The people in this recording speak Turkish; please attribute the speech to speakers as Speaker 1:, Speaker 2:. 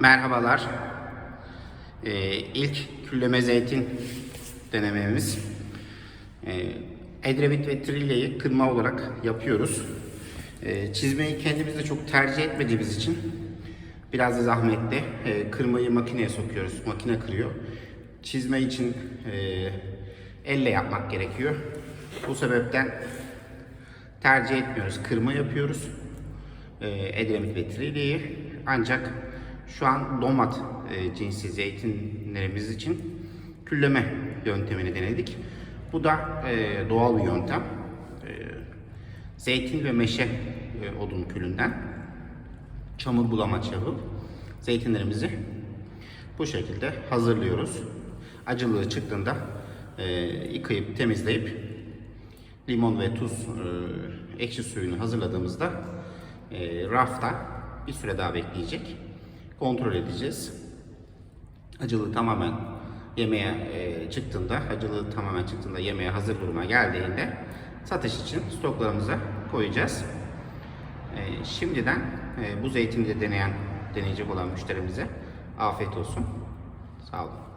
Speaker 1: Merhabalar. Ee, ilk külleme zeytin denememiz. Ee, Edremit ve Trille'yi kırma olarak yapıyoruz. Ee, çizmeyi kendimiz de çok tercih etmediğimiz için biraz da zahmetli. Ee, kırmayı makineye sokuyoruz. Makine kırıyor. Çizme için e, elle yapmak gerekiyor. Bu sebepten tercih etmiyoruz. Kırma yapıyoruz. Ee, Edremit ve Trille'yi. Ancak şu an domat e, cinsi zeytinlerimiz için külleme yöntemini denedik. Bu da e, doğal bir yöntem. E, zeytin ve meşe e, odun külünden çamur bulamaç yapıp zeytinlerimizi bu şekilde hazırlıyoruz. Acılığı çıktığında e, yıkayıp temizleyip limon ve tuz e, ekşi suyunu hazırladığımızda e, rafta bir süre daha bekleyecek. Kontrol edeceğiz. Acılığı tamamen yemeğe e, çıktığında, acılığı tamamen çıktığında yemeğe hazır duruma geldiğinde satış için stoklarımıza koyacağız. E, şimdiden e, bu zeytini de deneyen, deneyecek olan müşterimize afiyet olsun. Sağ olun.